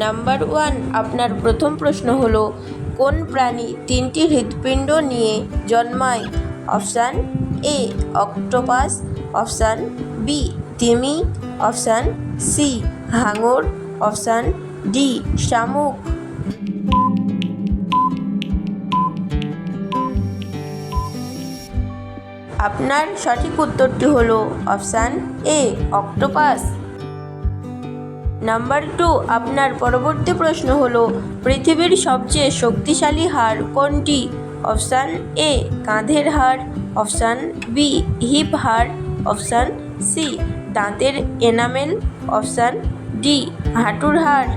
Number one, আপনার প্রথম প্রশ্ন হলো, কোন প্রাণী তিনটি হৃৎপিণ্ড নিয়ে জন্মায়? Option A, octopus. Option B, তিমি। অপশান সি, হাঙর। অপশান ডি, শামুক। আপনার সঠিক উত্তরটি হলো option A, octopus. Number two আপনার পরবর্তী প্রশ্ন হল, পৃথিবীর সবচেয়ে শক্তিশালী হাড় কোনটি? অপশান এ কাঁধের হাড় অপশান বি হিপ হাড় অপশান সি দাঁতের এনামেল অপশান ডি হাঁটুর হাড়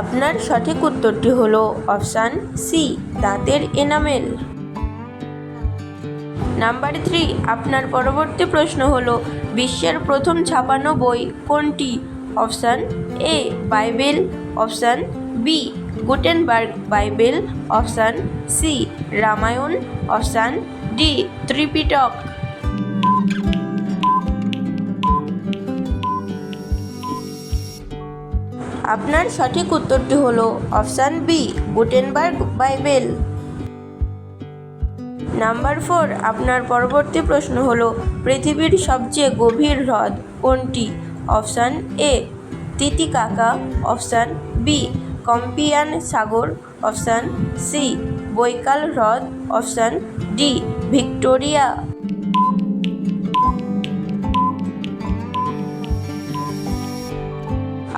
আপনার সঠিক উত্তরটি হলো অপশান সি দাঁতের এনামেল নাম্বার থ্রি, আপনার পরবর্তী প্রশ্ন হল, বিশ্বের প্রথম ছাপানো বই কোনটি? Option A, Bible, option B, Gutenberg Bible, option C, Ramayana, option D, Tripitaka. আপনার সঠিক উত্তরটি হলো, option B, Gutenberg Bible. Number four, আপনার পরবর্তী প্রশ্ন হলো, পৃথিবীর সবচেয়ে গভীর হ্রদ কোনটি? Option A, Titicaca, option B, Caspian Sagar, option C, Baikal হ্রদ, অপশান ডি, ভিক্টোরিয়া।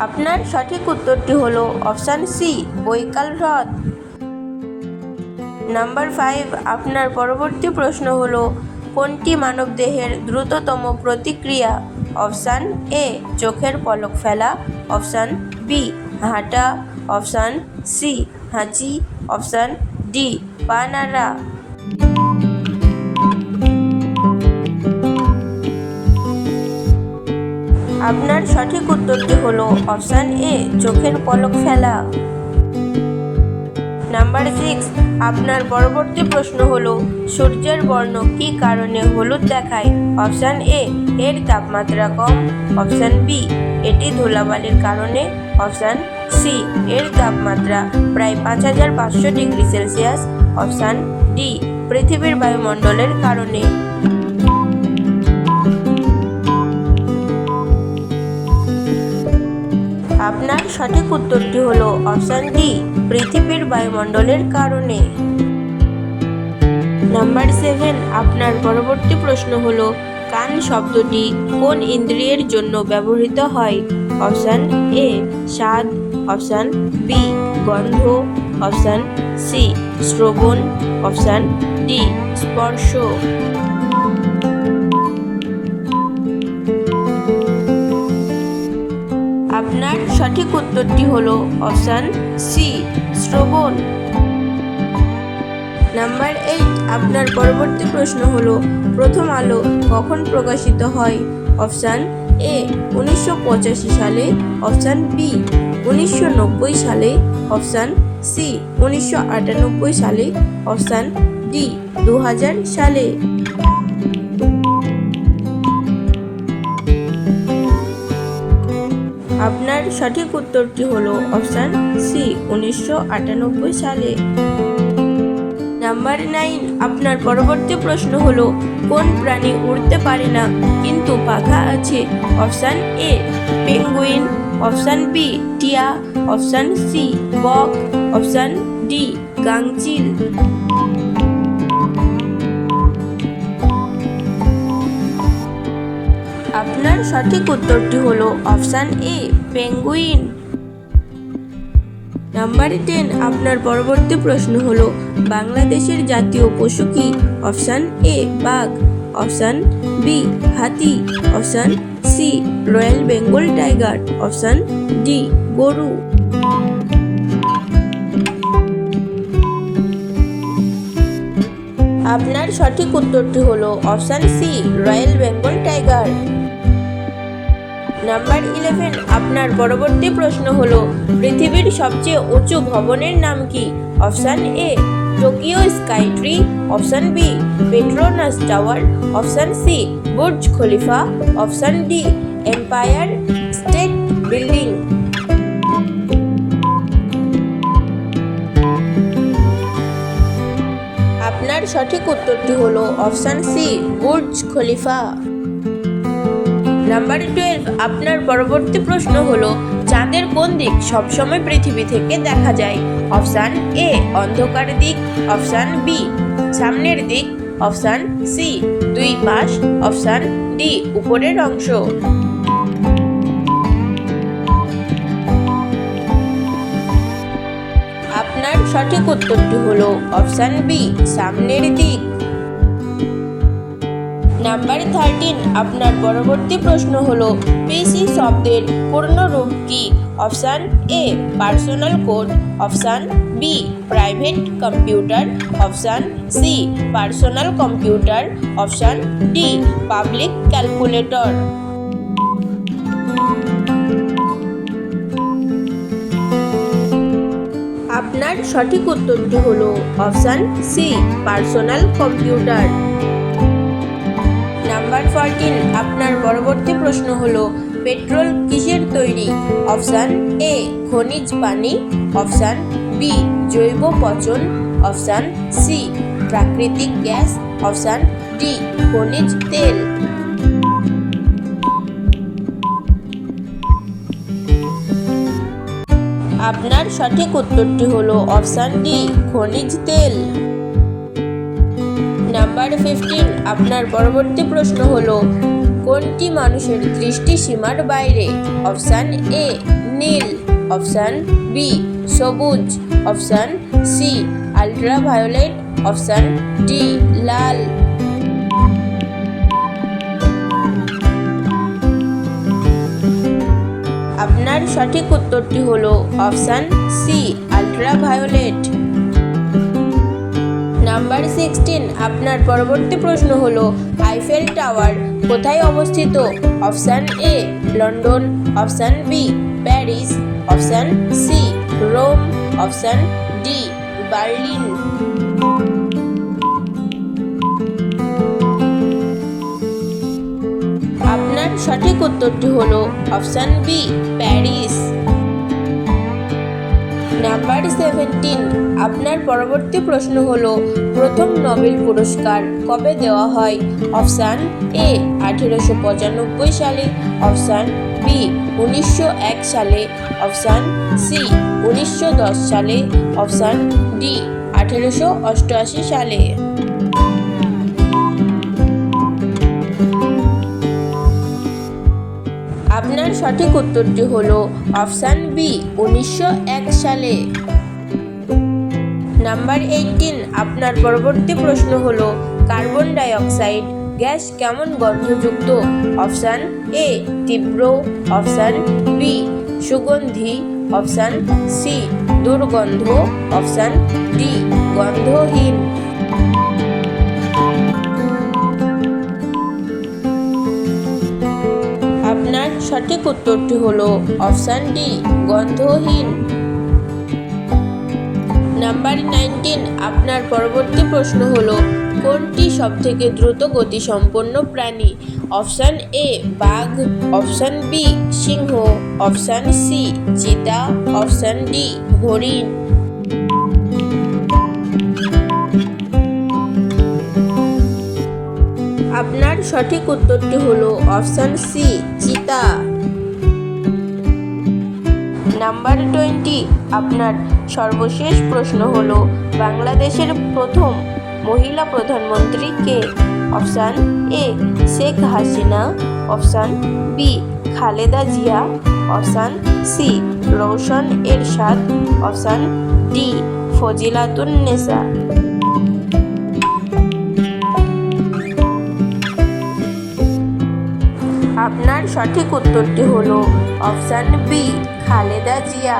আপনার সঠিক উত্তরটি হলো অপশান সি, বৈকাল হ্রদ। নাম্বার ফাইভ, আপনার পরবর্তী প্রশ্ন হলো, কোনটি মানবদেহের দ্রুততম প্রতিক্রিয়া? অপশান এ, চোখের পলক ফেলা। অপশান বি, হাঁটা। অপশান সি, হাঁচি। অপশান ডি, পা নাড়া। আপনার সঠিক উত্তরটি হলো, অপশান এ, চোখের পলক ফেলা। নাম্বার সিক্স, আপনার পরবর্তী প্রশ্ন হল, সূর্যের বর্ণ কী কারণে হলুদ দেখায়? অপশান এ, এর তাপমাত্রা কম। অপশান বি, এটি ধুলাবালির কারণে। অপশান সি, এর তাপমাত্রা প্রায় পাঁচ হাজার পাঁচশো ডিগ্রি সেলসিয়াস। অপশান ডি, পৃথিবীর বায়ুমণ্ডলের কারণে। আপনার সঠিক উত্তরটি হলো অপশান ডি, পৃথিবীর বায়ুমণ্ডলের কারণে। নাম্বার সেভেন, আপনার পরবর্তী প্রশ্ন হলো, কান শব্দটি কোন ইন্দ্রিয়ের জন্য ব্যবহৃত হয়? অপশান এ, স্বাদ। অপশান বি, গন্ধ। অপশান সি, শ্রবণ। অপশান ডি, স্পর্শ। আপনার সঠিক উত্তরটি হলো অপশান সি, শ্রবণ। নাম্বার এইট, আপনার পরবর্তী প্রশ্ন হলো, প্রথম আলো কখন প্রকাশিত হয়? অপশান এ, উনিশশো পঁচাশি সালে। অপশান বি, উনিশশো নব্বই সালে। অপশান সি, উনিশশো আটানব্বই সালে। অপশান ডি দু হাজার সালে। সঠিক উত্তরটি হলো অপশান সি, উনিশশো আটানব্বই সালে। নাম্বার নাইন, আপনার পরবর্তী প্রশ্ন হলো, কোন প্রাণী উড়তে পারে না, কিন্তু পাখা আছে? Option A, penguin. Option B, টিয়া। অপশান সি, বক। অপশান ডি গাংচিল আপনার সঠিক উত্তরটি হলো option A, penguin. Number ten আপনার পরবর্তী প্রশ্ন হলো বাংলাদেশের জাতীয় পশু কি? অপশান এ, বাঘ। অপশান বি, হাতি। Option C, royal Bengal tiger. Option D, গরু। আপনার সঠিক উত্তরটি হলো option C, royal Bengal tiger. Number eleven আপনার পরবর্তী প্রশ্ন হলো, পৃথিবীর সবচেয়ে উঁচু ভবনের নাম কি? Option A Tokyo sky tree option B Petronas tower option C Burj Khalifa option D Empire State building আপনার সঠিক উত্তরটি হলো option C Burj Khalifa number twelve আপনার পরবর্তী প্রশ্ন হলো, চাঁদের কোন দিক সবসময় পৃথিবী থেকে দেখা যায়? অপশান এ অন্ধকার দিক। অপশান বি সামনের দিক। অপশান সি দুই পাশ। অপশান ডি উপরের অংশ। আপনার সঠিক উত্তরটি হলো অপশান বি সামনের দিক। নাম্বার থার্টিন আপনার পরবর্তী প্রশ্ন হল পিসি শব্দের পূর্ণ রূপ কি? Option A personal code option B private computer option C personal computer option D public calculator আপনার সঠিক উত্তরটি হল option C personal computer fourteen. আপনার পরবর্তী প্রশ্ন হলো, পেট্রোল কিসের তৈরি? অপশান এ, খনিজ পানি। অপশান বি, জৈব পচন। অপশান সি, প্রাকৃতিক গ্যাস। অপশান ডি, খনিজ তেল। আপনার সঠিক উত্তরটি হলো অপশান ডি, খনিজ তেল। নাম্বার ফিফটিন আপনার পরবর্তী প্রশ্ন হলো, কোনটি মানুষের দৃষ্টি সীমার বাইরে? অপশান এ নীল। অপশান বি সবুজ। Option C ultraviolet option D লাল। আপনার সঠিক উত্তরটি হলো option C ultraviolet number sixteen, আপনার পরবর্তী প্রশ্ন হলো আইফেল টাওয়ার কোথায় অবস্থিত? Option A London option B Paris option C Rome option D Berlin আপনার সঠিক উত্তরটি হলো option B Paris number seventeen আপনার পরবর্তী প্রশ্ন হলো, প্রথম নোবেল পুরস্কার কবে দেওয়া হয়? অপশান এ, আঠেরোশো পঁচানব্বই সালে, অপশান বি, উনিশশো এক সালে, অপশান সি, উনিশশো দশ সালে, অপশান ডি, আঠেরোশো অষ্টআশি সালে। আপনার সঠিক উত্তরটি হলো অপশান বি উনিশশো এক সালে। নাম্বার এইটিন আপনার পরবর্তী প্রশ্ন হলো, কার্বন ডাই অক্সাইড গ্যাস কেমন গন্ধযুক্ত? অপশান এ তীব্র। অপশান বি সুগন্ধি। অপশান সি দুর্গন্ধ। অপশান ডি গন্ধহীন। সঠিক উত্তরটি হলো অপশান ডি, গন্ধহীন। নাম্বার নাইনটিন, আপনার পরবর্তী প্রশ্ন হলো, কোনটি সবথেকে দ্রুত গতিসম্পন্ন প্রাণী? অপশান এ, বাঘ। অপশান বি, সিংহ। অপশান সি চিতা অপশান ডি, হরিণ। আপনার সঠিক উত্তরটি হলো অপশান সি চিতা নাম্বার টোয়েন্টি আপনার সর্বশেষ প্রশ্ন হলো, বাংলাদেশের প্রথম মহিলা প্রধানমন্ত্রী কে? Option A, Sheikh Hasina. Option B, Khaleda Zia. Option C Raushan Ershad. Option D, Fazilatunnesa আপনার সঠিক উত্তরটি হলো অপশান বি খালেদা জিয়া।